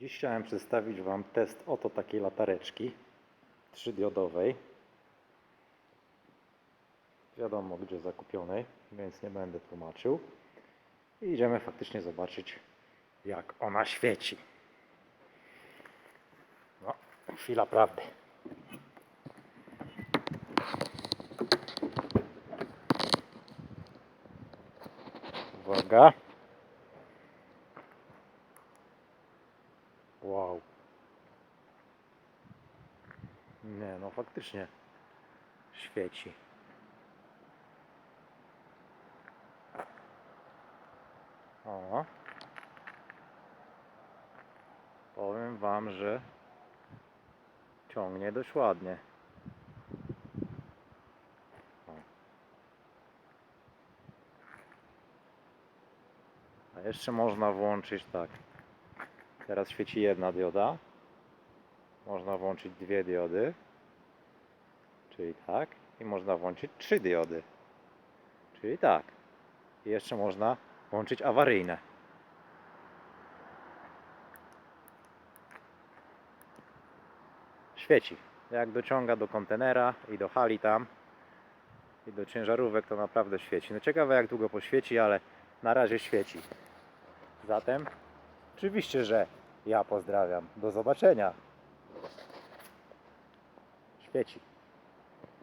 Dziś chciałem przedstawić Wam test oto takiej latareczki trzydiodowej. Wiadomo gdzie zakupionej, więc nie będę tłumaczył. I idziemy faktycznie zobaczyć jak ona świeci. No, chwila prawdy. Uwaga. Wow. Nie, no faktycznie świeci. O. Powiem wam, że ciągnie dość ładnie. A jeszcze można włączyć tak. Teraz świeci jedna dioda. Można włączyć dwie diody. Czyli tak. I można włączyć trzy diody. Czyli tak. I jeszcze można włączyć awaryjne. Świeci. Jak dociąga do kontenera i do hali tam i do ciężarówek to naprawdę świeci. No ciekawe jak długo poświeci, ale na razie świeci. Zatem oczywiście, że ja pozdrawiam. Do zobaczenia. Świeci.